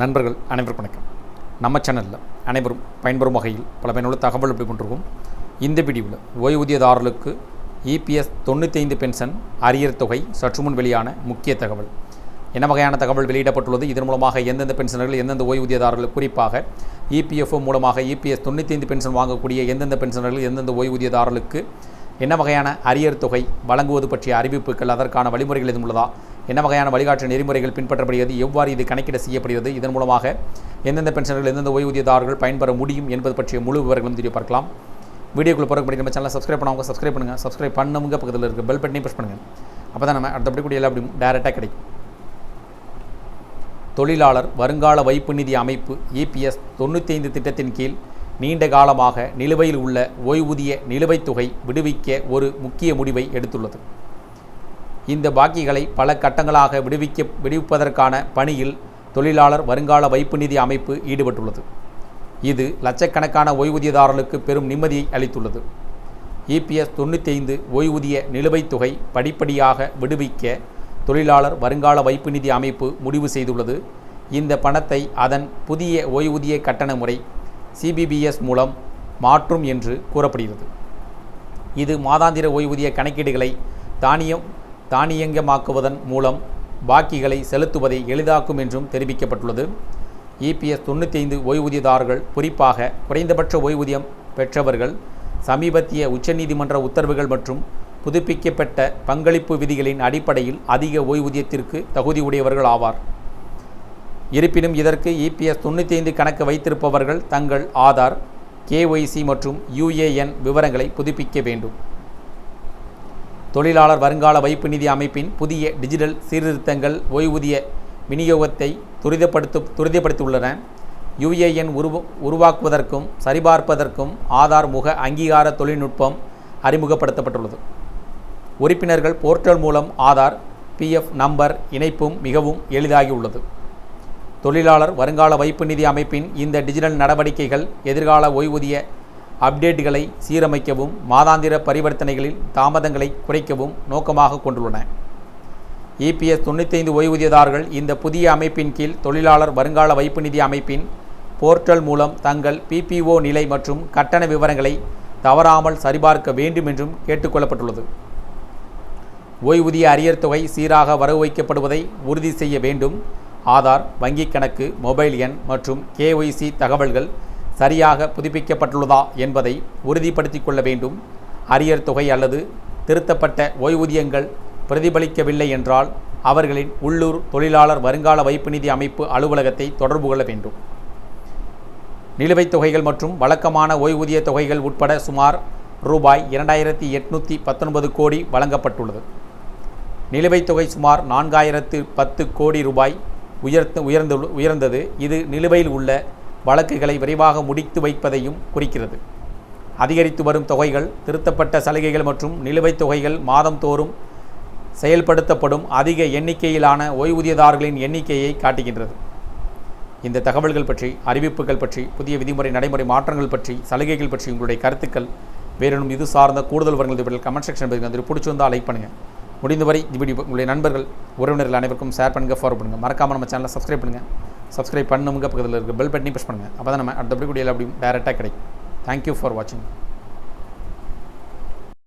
நண்பர்கள் அனைவருக்கும் வணக்கம். நம்ம சேனலில் அனைவரும் பயன்பெறும் வகையில் பல பயனுள்ள தகவல் எப்படி கொண்டிருக்கோம். இந்த பிடிவில் ஓய்வூதியதாரர்களுக்கு இபிஎஸ் தொண்ணூத்தைந்து பென்ஷன் அரியர் தொகை சற்று முன் வெளியான முக்கிய தகவல். என்ன வகையான தகவல் வெளியிடப்பட்டுள்ளது? இதன் மூலமாக எந்தெந்த பென்ஷனர்கள் எந்தெந்த ஓய்வூதியதாரர்கள் குறிப்பாக இபிஎஃப்ஓ மூலமாக இபிஎஸ் தொண்ணூத்தைந்து பென்ஷன் வாங்கக்கூடிய எந்தெந்த பென்ஷனர்கள் எந்தெந்த ஓய்வூதியதாரர்களுக்கு என்ன வகையான அரியர் தொகை வழங்குவது பற்றிய அறிவிப்புகள் அதற்கான வழிமுறைகள் எதுவும் உள்ளதா? என்ன வகையான வழிகாட்டு நெறிமுறைகள் பின்பற்றப்படுகிறது எவ்வாறு இது கணக்கிட செய்யப்படுகிறது இதன் மூலமாக எந்தெந்த பென்ஷனர்கள் எந்தெந்த ஓய்வூதியதாரர்கள் பயன்பெற முடியும் என்பது பற்றிய முழு விவரங்களும் தெரிய பார்க்கலாம். வீடியோக்குள்ள போகிற படி நம்ம சேனலை சப்ஸ்கிரைப் பண்ணவங்க சப்ஸ்கிரைப் பண்ணுங்கள் சப்ஸ்கிரைப் பண்ணவங்க பக்கத்தில் இருக்க பெல் பட்டனையும் ப்ரெஸ் பண்ணுங்கள் அப்போ தான் நம்ம அடுத்தபடி கூடிய எல்லா அப்படியும் டேரெக்டாக கிடைக்கும். தொழிலாளர் வருங்கால வைப்பு நிதி அமைப்பு இபிஎஸ் தொண்ணூத்தைந்து திட்டத்தின் கீழ் நீண்ட காலமாக நிலுவையில் உள்ள ஓய்வூதிய நிலுவைத் தொகை விடுவிக்க ஒரு முக்கிய முடிவை எடுத்துள்ளது. இந்த பாக்கிகளை பல கட்டங்களாக விடுவிக்க விடுவிப்பதற்கான பணியில் தொழிலாளர் வருங்கால வைப்பு நிதி அமைப்பு ஈடுபட்டுள்ளது. இது லட்சக்கணக்கான ஓய்வூதியதாரர்களுக்கு பெரும் நிம்மதியை அளித்துள்ளது. இபிஎஸ் ஐந்து ஓய்வூதிய நிலுவைத் தொகை படிப்படியாக விடுவிக்க தொழிலாளர் வருங்கால வைப்பு நிதி அமைப்பு முடிவு செய்துள்ளது. இந்த பணத்தை அதன் புதிய ஓய்வூதிய கட்டண முறை சிபிபிஎஸ் மூலம் மாற்றும் என்று கூறப்படுகிறது. இது மாதாந்திர ஓய்வூதிய கணக்கீடுகளை தானியம் தானியங்கமாக்குவதன் மூலம் பாக்கிகளை செலுத்துவதை எளிதாக்கும் என்றும் தெரிவிக்கப்பட்டுள்ளது. இபிஎஸ் தொண்ணூற்றி ஐந்து ஓய்வூதியதாரர்கள் குறிப்பாக குறைந்தபட்ச ஓய்வூதியம் பெற்றவர்கள் சமீபத்திய உச்சநீதிமன்ற உத்தரவுகள் மற்றும் புதுப்பிக்கப்பட்ட பங்களிப்பு விதிகளின் அடிப்படையில் அதிக ஓய்வூதியத்திற்கு தகுதியுடையவர்கள் ஆவார். இருப்பினும் இதற்கு இபிஎஸ் தொண்ணூற்றி ஐந்து கணக்கு வைத்திருப்பவர்கள் தங்கள் ஆதார் கேஒய்சி மற்றும் யுஏஎன் விவரங்களை புதுப்பிக்க வேண்டும். தொழிலாளர் வருங்கால வைப்பு நிதி அமைப்பின் புதிய டிஜிட்டல் சீர்திருத்தங்கள் ஓய்வூதிய விநியோகத்தை துரிதப்படுத்து துரிதப்படுத்தியுள்ளன. யுஏஎன் உருவ உருவாக்குவதற்கும் சரிபார்ப்பதற்கும் ஆதார் முக அங்கீகார தொழில்நுட்பம் அறிமுகப்படுத்தப்பட்டுள்ளது. உறுப்பினர்கள் போர்ட்டல் மூலம் ஆதார் பிஎஃப் நம்பர் இணைப்பும் மிகவும் எளிதாகியுள்ளது. தொழிலாளர் வருங்கால வைப்பு நிதி அமைப்பின் இந்த டிஜிட்டல் நடவடிக்கைகள் எதிர்கால ஓய்வூதிய அப்டேட்டுகளை சீரமைக்கவும் மாதாந்திர பரிவர்த்தனைகளில் தாமதங்களை குறைக்கவும் நோக்கமாக கொண்டுள்ளன. இபிஎஸ் தொண்ணூத்தைந்து ஓய்வூதியதாரர்கள் இந்த புதிய அமைப்பின் கீழ் தொழிலாளர் வருங்கால வைப்பு நிதி அமைப்பின் போர்ட்டல் மூலம் தங்கள் பிபிஓ நிலை மற்றும் கட்டண விவரங்களை தவறாமல் சரிபார்க்க வேண்டும் என்றும் கேட்டுக்கொள்ளப்பட்டுள்ளது. ஓய்வூதிய அரியர் தொகை சீராக வரவு வைக்கப்படுவதை உறுதி செய்ய வேண்டும். ஆதார் வங்கிக் கணக்கு மொபைல் எண் மற்றும் கேஒய்சி தகவல்கள் சரியாக புதுப்பிக்கப்பட்டுள்ளதா என்பதை உறுதிப்படுத்தி கொள்ள வேண்டும். அரியர் தொகை அல்லது திருத்தப்பட்ட ஓய்வூதியங்கள் பிரதிபலிக்கவில்லை என்றால் அவர்களின் உள்ளூர் தொழிலாளர் வருங்கால வைப்பு நிதி அமைப்பு அலுவலகத்தை தொடர்பு கொள்ள வேண்டும். நிலுவைத் தொகைகள் மற்றும் வழக்கமான ஓய்வூதிய தொகைகள் உட்பட சுமார் ரூபாய் இரண்டாயிரத்தி எட்நூற்றி பத்தொன்பது கோடி வழங்கப்பட்டுள்ளது. நிலுவைத் தொகை சுமார் நான்காயிரத்து பத்து கோடி ரூபாய் உயர்த்து உயர்ந்து உயர்ந்தது. இது நிலுவையில் உள்ள வழக்குகளை விரைவாக முடித்து வைப்பதையும் குறிக்கிறது. அதிகரித்து வரும் தொகைகள் திருத்தப்பட்ட சலுகைகள் மற்றும் நிலுவைத் தொகைகள் மாதந்தோறும் செயல்படுத்தப்படும் அதிக எண்ணிக்கையிலான ஓய்வூதியதாரர்களின் எண்ணிக்கையை காட்டுகின்றது. இந்த தகவல்கள் பற்றி அறிவிப்புகள் பற்றி புதிய விதிமுறை நடைமுறை மாற்றங்கள் பற்றி சலுகைகள் பற்றி உங்களுடைய கருத்துக்கள் வேறெனும் இது சார்ந்த கூடுதல் விவரங்கள் கமெண்ட் செக்ஷன் பதிவு அது பிடிச்சிருந்தால் லைக் பண்ணுங்கள் முடிந்தவரை இப்படி உங்களுடைய நண்பர்கள் உறவினர்கள் அனைவருக்கும் ஷேர் பண்ணுங்கள் ஃபாலோ பண்ணுங்கள் மறக்காமல் நம்ம சேனலை சப்ஸ்கிரைப் பண்ணுங்கள் சப்ஸ்கிரைப் பண்ணுங்க பக்கத்தில் இருக்க பெல் பட்டனி ப்ரெஸ் பண்ணுங்கள் அப்போ தான் நம்ம அடுத்தபடி கூடிய அப்படியும் டேரெக்டாக கிடைக்கும். தேங்க்யூ ஃபார் வாட்சிங்